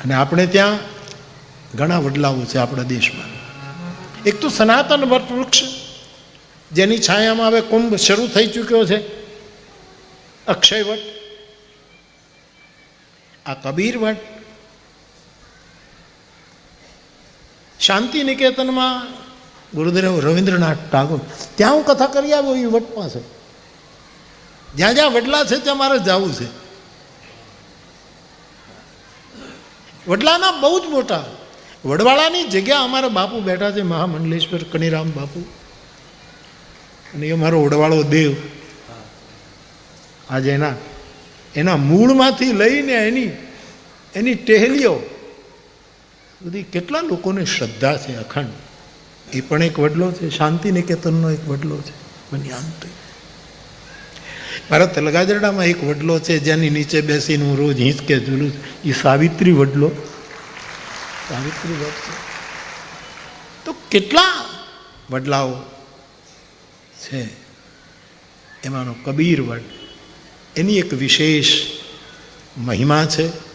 અને આપણે ત્યાં ઘણા વડલાઓ છે આપણા દેશમાં. એક તો સનાતન વટ વૃક્ષ જેની છાયામાં હવે કુંભ શરૂ થઈ ચૂક્યો છે, અક્ષય વટ, આ કબીર વટ. શાંતિ નિકેતનમાં ગુરુદેવ રવિન્દ્રનાથ ટાગોર, ત્યાં હું કથા કરી આવ્યો એ વટ પાસે જ્યાં જ્યાં વડલા છે ત્યાં મારે જવું છે. વડલાના બહુ જ મોટા. વડવાળાની જગ્યા અમારા બાપુ બેઠા છે, મહામંડલેશ્વર કનીરામ બાપુ. અને એ અમારો વડવાળો દેવ. આજે એના એના મૂળમાંથી લઈને એની એની ટેહલીઓ. બધી કેટલા લોકોને શ્રદ્ધા છે અખંડ. એ પણ એક વડલો છે શાંતિ નિકેતનનો એક વડલો છે. આમ આંતરિક મારા તલગાજરડામાં એક વડલો છે, જેની નીચે બેસીને હું રોજ હિંચકે ઝૂલું એ સાવિત્રી વડલો. સાવિત્રી વડ તો કેટલા વડલાઓ છે? એમાંનો કબીર વડ. એની એક વિશેષ મહિમા છે.